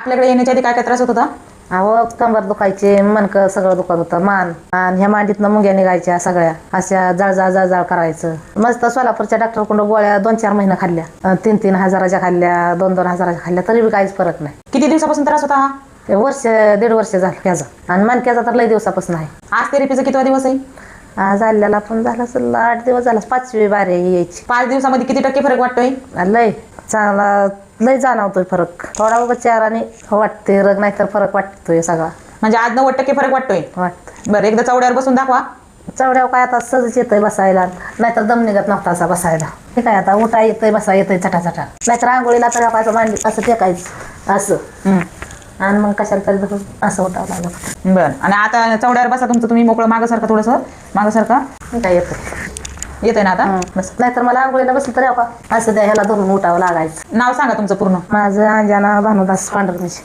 आपल्याकडे येण्याच्या आधी काय काय त्रास होत होता? अहो कंबर दुखायचे मनकं सगळं दुखत होतं मान. आणि ह्या मांडीतनं मुंग्या निघायच्या सगळ्या. अशा जळजाळ जळजाळ करायचं. मस्त सोलापूरच्या डॉक्टरकडून गोळ्या दोन चार महिने खाल्ल्या. तीन तीन हजाराच्या खाल्ल्या दोन दोन हजाराच्या खाल्ल्या तरी बी काहीच फरक नाही. किती दिवसापासून त्रास होता हा? ते वर्ष दीड वर्ष झालं त्याचा आणि मणक्याचा तर लई दिवसापासून आहे. आज थेरपीचा कितवा दिवस आहे? आज आलेला पण झाला असेल आठ दिवस झाला पाचवी बारे यायची. पाच दिवसामध्ये किती टक्के फरक वाटतोय? लय. चांगला लय जाणवतोय फरक. थोडा उगा चाराने वाटते रग नाही तर फरक वाटतोय सगळा. म्हणजे आज नव्वद टक्के फरक वाटतोय? वाटतं बरं एकदा चौड्यावर बसून दाखवा. चवड्यावर काय आता सहजच येतंय बसायला. नाहीतर दम निघत नव्हता असा बसायला. हे काय आता उठा येतंय बसा येतंय चटा चटा नाहीतर आंघोळीला तर मांडी असं टेकायचं असं. हम्म. आणि मग कशाला तरी धरून असं उठावं लागत बरं. आणि आता चौड्यावर बसा तुमचं तुम्ही मोकळं मागं सारखं थोडंसं. मागं सारखं हे काय येतंय? येतंय ना आता? बस. नाहीतर मला आंघोळीला बसलं तरी का असं द्या ह्याला धरून उठावं लागायचं. नाव सांगा तुमचं पूर्ण. माझं अंजना भानुदास पांढरमिशी